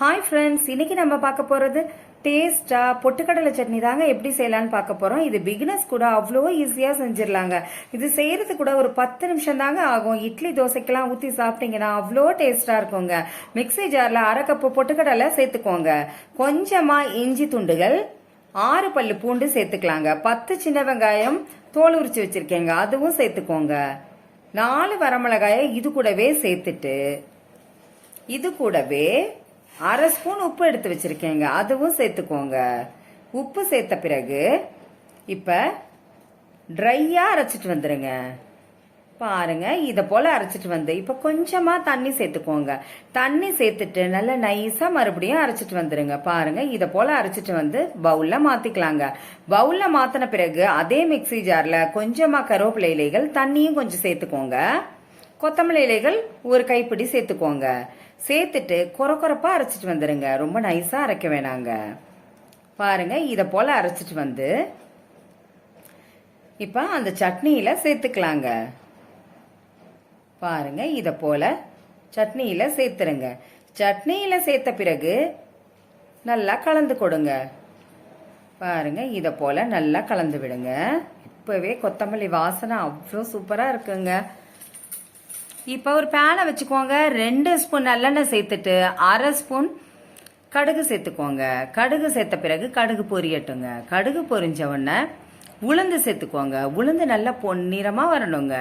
Hi friends இன்னைக்கு நம்ம பார்க்க போறது டேஸ்டா பொட்டுக்கடலை சட்னி தாங்க எப்படி செய்யலாம்னு பார்க்க போறோம். இது பிகினர்ஸ் கூட அவ்வளோ ஈஸியா செஞ்சிடலாங்க. இது செய்யறது கூட ஒரு பத்து நிமிஷம் தாங்க ஆகும். இட்லி தோசைக்கெல்லாம் ஊற்றி சாப்பிட்டீங்கன்னா அவ்வளோ டேஸ்டா இருக்குங்க. மிக்ஸி ஜார்ல அரை கப்பு பொட்டுக்கடலை சேர்த்துக்கோங்க. கொஞ்சமா இஞ்சி துண்டுகள் ஆறு பல்லு பூண்டு சேர்த்துக்கலாங்க. பத்து சின்ன வெங்காயம் தோல் உரிச்சு வச்சிருக்கேங்க. அதுவும் சேர்த்துக்கோங்க. நாலு வரமிளகாயை இது கூடவே சேர்த்துட்டு இது கூடவே அரை ஸ்பூன் உப்பு எடுத்து வச்சிருக்கேங்க. அதுவும் சேர்த்துக்கோங்க. உப்பு சேர்த்த பிறகு இப்போ ட்ரையாக அரைச்சிட்டு வந்துடுங்க பாருங்க இதை போல அரைச்சிட்டு வந்து இப்போ கொஞ்சமாக தண்ணி சேர்த்துக்கோங்க. தண்ணி சேர்த்துட்டு நல்லா நைஸாக மறுபடியும் அரைச்சிட்டு வந்துடுங்க பாருங்க இதை போல அரைச்சிட்டு வந்து பவுலில் மாற்றிக்கலாங்க பவுலில் மாற்றின பிறகு அதே மிக்ஸி ஜாரில் கொஞ்சமாக கருவேப்பிலை இலைகள் தண்ணியும் கொஞ்சம் சேர்த்துக்கோங்க. கொத்தமல்லி இலைகள் ஒரு கைப்பிடி சேர்த்துக்கோங்க. சேர்த்துட்டு கொர கொரப்பா அரைச்சிட்டு வந்துடுங்க ரொம்ப நைஸாக அரைக்க வேணாங்க. பாருங்க இதை போல் அரைச்சிட்டு வந்து இப்போ அந்த சட்னியில் சேர்த்துக்கலாங்க. பாருங்க இதை போல் சட்னியில் சேர்த்துருங்க. சட்னியில் சேர்த்த பிறகு நல்லா கலந்து கொடுங்க. பாருங்க இதை போல் நல்லா கலந்து விடுங்க. இப்போவே கொத்தமல்லி வாசனை அவ்வளோ சூப்பராக இருக்குங்க. இப்போ ஒரு பேனை வச்சுக்கோங்க. ரெண்டு ஸ்பூன் நல்லெண்ணெய் சேர்த்துட்டு அரை ஸ்பூன் கடுகு சேர்த்துக்கோங்க. கடுகு சேர்த்த பிறகு கடுகு பொரியட்டுங்க. கடுகு பொரிஞ்ச உடனே உளுந்து சேர்த்துக்கோங்க. உளுந்து நல்லா பொன்னிறமாக வரணுங்க.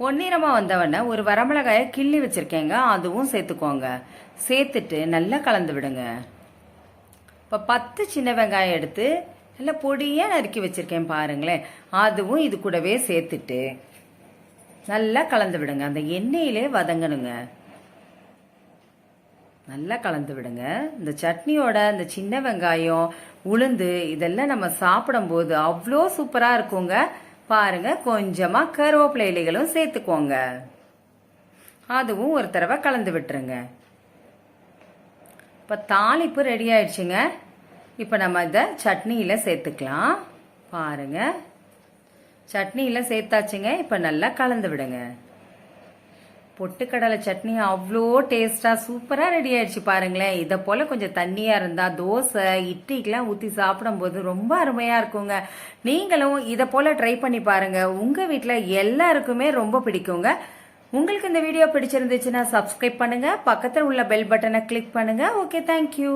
பொன்னிறமாக வந்தவொடனே ஒரு வரமிளகாயை கிள்ளி வச்சுருக்கேங்க. அதுவும் சேர்த்துக்கோங்க. சேர்த்துட்டு நல்லா கலந்து விடுங்க. இப்போ பத்து சின்ன வெங்காயம் எடுத்து நல்லா பொடியாக நறுக்கி வச்சுருக்கேன் பாருங்களேன். அதுவும் இது கூடவே சேர்த்துட்டு நல்லா கலந்து விடுங்க. அந்த எண்ணெயிலே வதங்கணுங்க. நல்லா கலந்து விடுங்க. இந்த சட்னியோட இந்த சின்ன வெங்காயம் உளுந்து இதெல்லாம் நம்ம சாப்பிடும்போது அவ்வளோ சூப்பராக இருக்குங்க. பாருங்க கொஞ்சமாக கருவேப்பிலை இலைகளும் சேர்த்துக்கோங்க. அதுவும் ஒரு தடவை கலந்து விட்டுருங்க. இப்போ தாளிப்பு ரெடி ஆயிடுச்சுங்க. இப்போ நம்ம இதை சட்னியில் சேர்த்துக்கலாம். பாருங்கள் சட்னியெல்லாம் சேர்த்தாச்சுங்க. இப்போ நல்லா கலந்து விடுங்க. பொட்டுக்கடலை சட்னி அவ்வளோ டேஸ்டாக சூப்பராக ரெடி ஆயிடுச்சு பாருங்களேன். இதை போல் கொஞ்சம் தண்ணியாக இருந்தால் தோசை இட்லிக்கெலாம் ஊற்றி சாப்பிடும்போது ரொம்ப அருமையாக இருக்குங்க. நீங்களும் இதை போல் ட்ரை பண்ணி பாருங்கள் உங்கள் வீட்டில் எல்லாருக்குமே ரொம்ப பிடிக்குங்க. உங்களுக்கு இந்த வீடியோ பிடிச்சிருந்துச்சுன்னா சப்ஸ்கிரைப் பண்ணுங்கள் பக்கத்தில் உள்ள பெல் பட்டனை கிளிக் பண்ணுங்கள் ஓகே தேங்க்யூ